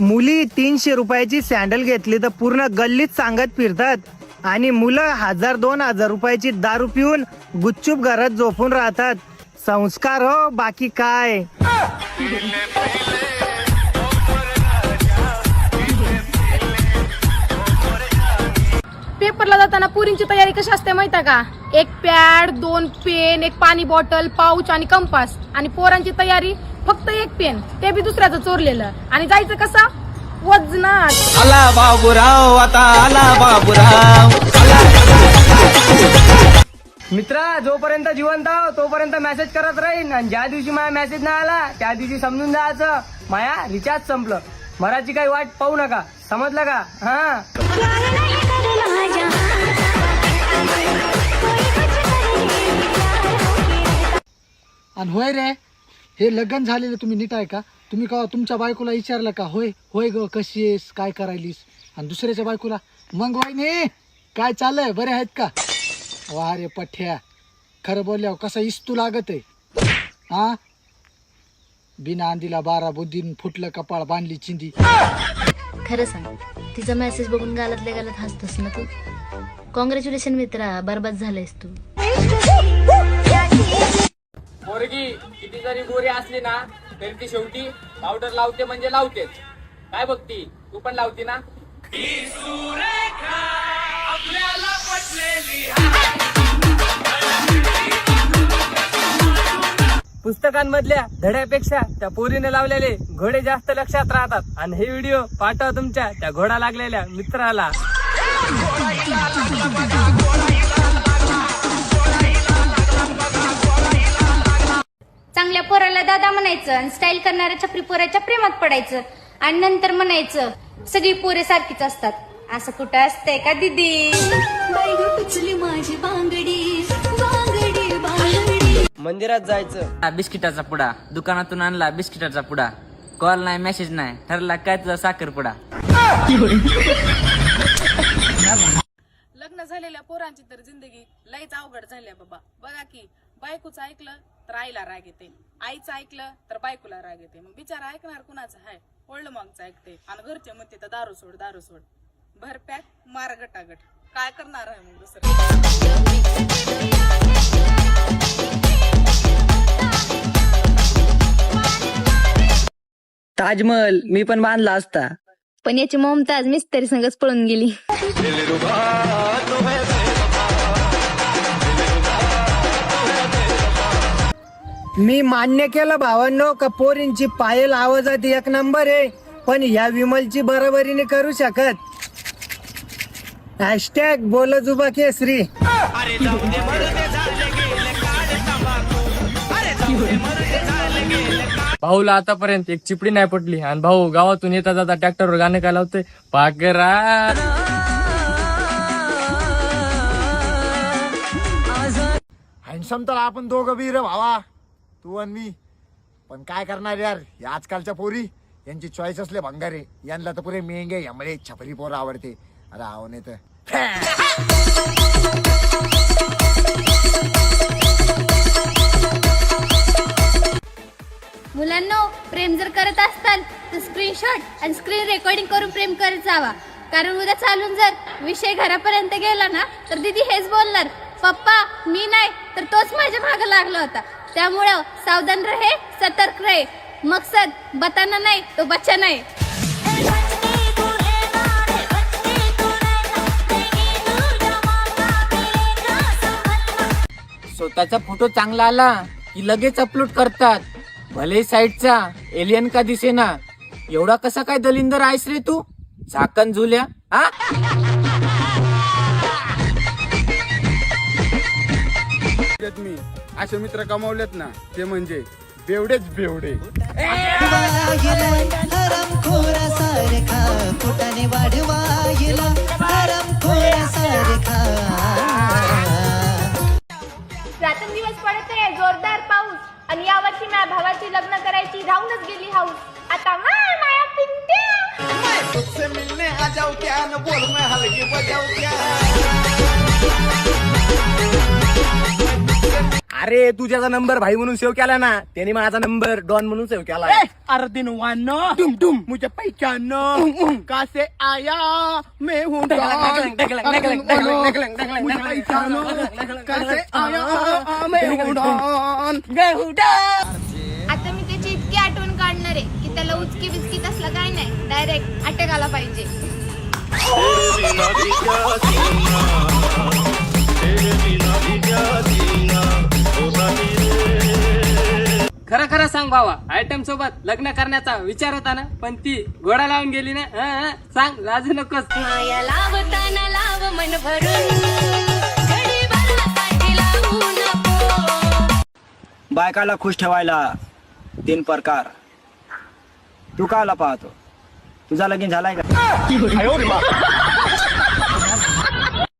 मुली तीनशे रुपयाची सँडल घेतली तर पूर्ण गल्लीत सांगत फिरतात. आणि मुलं हजार दोन हजार रुपयाची दारू पिऊन गुच्चूप घरात झोपून राहतात. संस्कार हो बाकी काय? पेपरला जाताना पुरींची तयारी कशी असते माहिती आहे का? एक पॅड दोन पेन एक पाणी बॉटल पाऊच आणि कंपास आणि पोरांची तयारी फक्त एक पेन ते बी दुसऱ्याचं चोरलेलं. आणि जायचं कसं? वजनात. आला बाबूराव आता आला बाबूराव. मित्रा जोपर्यंत जिवंत आहो तोपर्यंत मेसेज करत राहीन. आणि ज्या दिवशी माझा मेसेज नाही आला त्या दिवशी समजून जायचं. माया रिचार्ज संपलं. मराठी काही वाट पाहू नका. समजलं का? हा. आणि होय रे हे लग्न झालेलं तुम्ही नीट आहे का तुम्ही का तुमच्या बायकोला विचारलं का होय होय ग कशी आहेस? काय करायलीस? आणि दुसऱ्याच्या बायकोला मग वाईने काय चाललंय? बरे आहेत का? वा रे पठ्या. खरं बोलल्या कसा इस्तू लागत आहे. हा बिना आंधीला बारा बुद्धीन फुटलं कपाळ बांधली चिंदी. खरं सांग तिचा मेसेज बघून गालातल्या गालात हसतस ना तू? कॉंग्रॅच्युलेशन मित्रा बरबाद झालायस तू. पोरगी किती जरी गोरी असली ना तरी ती शेवटी पावडर लावते म्हणजे लावतेच. काय बघती? तू पण लावती ना? पुस्तकांमधल्या धड्यापेक्षा त्या पोरीने लावलेले घोडे जास्त लक्षात राहतात. आणि हे व्हिडिओ पाठवा तुमच्या त्या घोडा लागलेल्या मित्राला. चांगल्या पोराला दादा म्हणायचं आणि स्टाईल करणाऱ्या छपरी पोराच्या प्रेमात पडायचं. आणि नंतर म्हणायचं सगळी पोरे सारखीच असतात. असं कुठं असतंय का दिदी? मंदिरात जायचं. बिस्किटाचा पुडा. दुकानातून आणला बिस्किटाचा पुडा. कॉल नाही मेसेज नाही. ठरला काय तुझा साखर पुडा. लग्न झालेल्या पोरांची तर जिंदगी लयच अवघड झाल्या बाबा. बघा की बायकोचं ऐकलं तर आईला राग येते. आईचं ऐकलं तर बायकोला राग येते. मग बिचारा ऐकणार कुणाचं आहे ओल्ड मगचं ऐकते. आणि घरचे म्हणते तर दारू सोड दारू सोड. भर पॅक मार गटागट. काय करणार आहे मग दुसरं? ताजमहल मी पण बांधला असता. पण याची ममताज मिस्त्री संगच पळून गेली. मी मान्य केलं भावांनो का पोरींची पायल आवाजात एक नंबर आहे पण ह्या विमलची बरोबरीने करू शकत. हॅशटॅग बोल जुबा केसरी भाऊला आतापर्यंत एक चिपडी नाही पडली आणि भाऊ गावातून येता जाता ट्रॅक्टरवर गाणं काय लावतोय? पाकरा हँडसम तर आपण दोघं बी रे भावा. तू आणि मी. पण काय करणार यार? या आजकालच्या पोरी यांची चॉईस असले भंगारे. यांना तर पुरे मेंगे यामुळे छपरी पोरं आवडते. अरे आव नाही तर. मुलांनो प्रेम जर करत असताल तर स्क्रीनशॉट आणि स्क्रीन रेकॉर्डिंग करून प्रेम करत जावा. कारण उद्या चालून जर विषय घरापर्यंत गेला ना तर दीदी हेच बोलणार. पप्पा मी नाही तर तोच माझ्या मागे लागला होता. त्यामुळं सावधान रहे सतर्क रहे. मकसद बताना नाही तो बच्चा नाही. स्वतःचा फोटो चांगला आला की लगेच अपलोड करतात. भले साईडचा एलियन का दिसेना. एवढा कसा काय दलिंदर आहेस रे तू? झाकण झुल्या हा? मी. असे मित्र कमावलेत ना ते म्हणजे बेवडेच बेवडे. रात्रंदिवस पडत आहे जोरदार पाऊस. आणि यावर्षी माझ्या भावाची लग्न करायची राहूनच गेली हाऊस आता माय माया पिंट्या. अरे तू ज्याचा नंबर भाई म्हणून सेव्ह केला ना त्याने माझा नंबर डॉन म्हणून सेव्ह केला अरे दिन वानो डुम डुम मुझे पहचानो कहाँ से आया मैं हूँ डॉन। मुझे पहचानो कहाँ से आया मैं हूँ डॉन। आता मी त्याची इतकी आठवण काढणार आहे की त्याला उचकी बिचकी तसलं काय नाही डायरेक्ट अटक आला पाहिजे खरं खरं सांग भावा आयटम सोबत लग्न करण्याचा विचार होता ना? पण ती घोडा लावून गेली ना? हं, हं. सांग लाजू नकोस माया लावताना लाव मन भरून. घडी भरला लावू नको. बायकाला खुश ठेवायला तीन प्रकार. तू काला पाहतो? तुझा लगीन झालाय का?